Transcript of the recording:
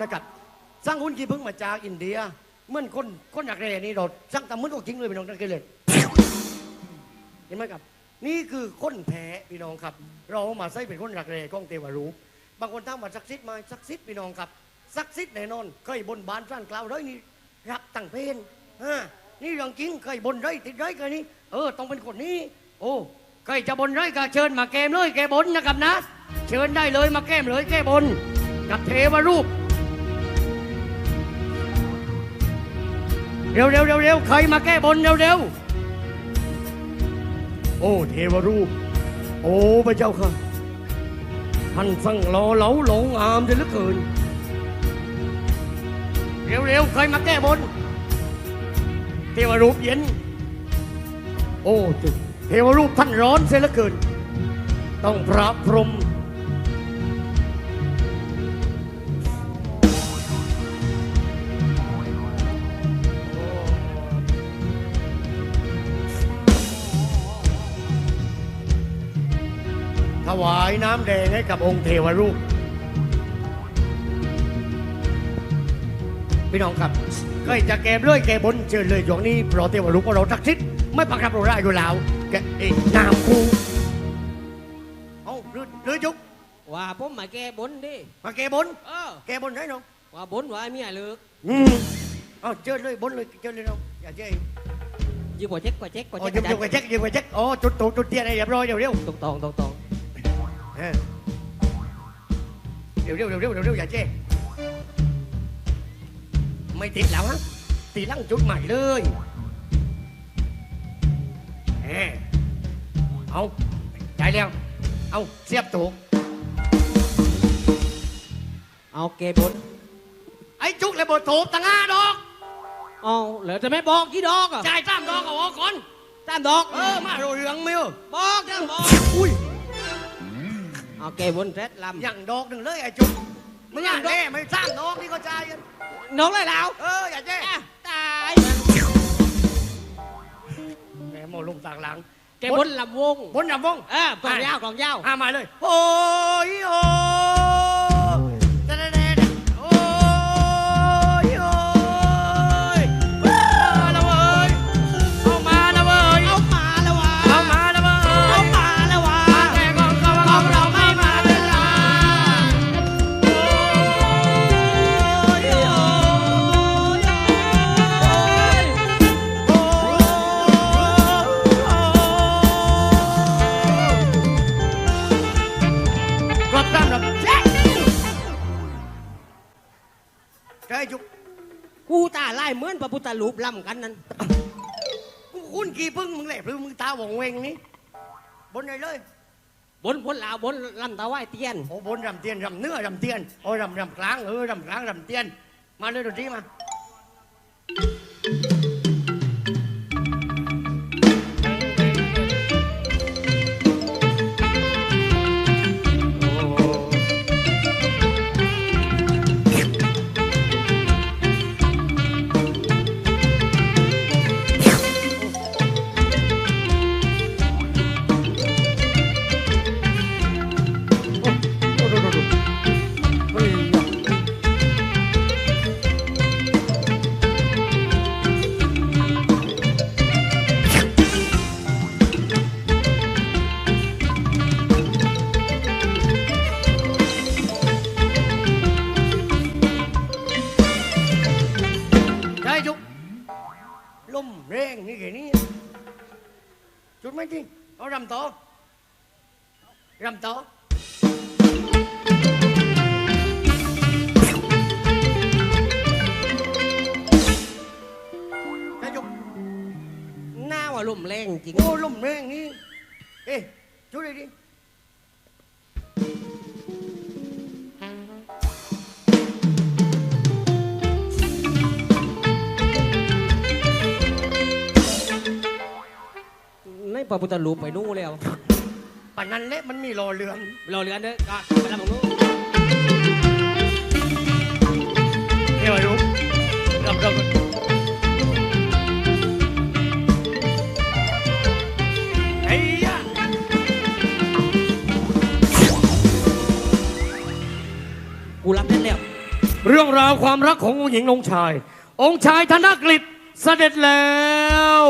นะครับสร้างหุ้นกี่พึ่งมาจากอินเดียเหมื่อนคนคนอยากเรนี่เราสร้างทำเหมือนก็ทิ้งเลยพี่น้องนักเรียนเห็นไหมครับ นี่คือคนแพ้พี่น้องครับ เรามาใส่เป็นคนรักเรก้องเทวารูปบางคนตั้งมาศักดิ์สิทธิ์มาศักดิ์สิทธิ์พี่น้องครับศักดิ์สิทธิ์แน่นอนเคยบนบานสร้างกล่าวร้อยนี่รักตั้งเพนอ่านี่เรื่องจริงเคยบนร้อยติดร้อยเคยนี่เออต้องเป็นคนนี้ โอ้เคยจะบนร้อยก็เชิญมาแกมเลยแกบนนะครับนะ เชิญได้เลยมาแก้มเลยแก้บน กับเทวรูป เร็วเร็วเร็วเร็วใครมาแก้บนเร็วเร็วโอ้เทวรูป โอ้พระเจ้าค่ะท่านสั่งรอเหลาหลงอามจะเหลือเกิน เร็วเร็วใครมาแก้บน เทวรูปเย็น โอ้เทวรูปท่านร้อนเสียเหลือเกิน ต้องพระพรหม วายน้ำแดงให้กับองค์เทวรูป พี่น้องครับก็จะแก้เรื่อยแก้บนเชิญเลยช่วงนี้เพราะเทวรูปของเราทักษิณไม่ปักรับเราได้อยู่แล้วแกเอ้นามคูเอาเรือเรือยุกว่าผมมาแก้บนดิมาแก้บนเออแก้บนได้น้องว่าบนว่าเมียเลิกอืมเอาเชิญเลยบนเลยเชิญเลยน้องอย่าเจ๊ยืมกว่าเช็คกว่าเช็คกว่าอ๋อเช็คยุกยุกไปเช็คยุกไปเช็คอ๋อจุดตูจุดเทียนให้เรียบร้อยเดี๋ยวเร็วตรงตรงตรงตรง เออเร็วเร็วเร็วเร็วเร็วเร็วอย่าเจ๊ไม่ติดแล้วฮะตีลั่งจุดใหม่เลยเออเอาใจเร็วเอาเสียบถูกเอาแก้บนไอ้จุกเลยบทถูกตั้งห้าดอกเอาเหลือจะไม่บอกกี่ดอกอะจ่ายสามดอกเอาออกก่อน ตามดอก เออ มาโรเรืองไม่เออบอกจังบอก อุ้ย เอาแก้บนเสร็จลำอย่างดอกหนึ่งเลยไอ้จุกมึงอ่านแน่ไม่สร้างดอกนี่ก็จ่ายกันน้องเลยแล้วเอออย่าเจ๊อะตายแหมโมลุงต่างหลังแก้บนลำวงบนดำวงเออกลองยาวกลองยาวอ่ามาเลยโอ้ยโอ้ ไล่เหมือนพระพุทธรูปลำกันนั้นกูคุ้นกี่พึ่งมึงแหละหรือมึงตาหวงเวงนี่บนไหนเลย บนพ้นลาวบนลำตาไหว้เตียนโอ้บนรำเตียนรำเนื้อรำเตียนโอ้รำรำกลางเออรำกลางรำเตียน มาเลยดนตรีมา ใช่จุกลมแรงนี่แค่นี้จุดไหมจริงเอารำต่อรำต่อนายกหน้าว่าลมแรงจริงโอ้ลมแรงนี่เอ๊ะช่วยดิดิ พระพุทธรูปไปนู่นแล้วป่านนั้นเละมันมีรอเรืองรอเรือนเด้อก็ไปลำของนู้นเฮ้ยรู้รับรับไอ้ยะกูรับได้แล้วเรื่องราวความรักขององค์หญิงองค์ชาย องค์ชายธนกฤษเสด็จแล้ว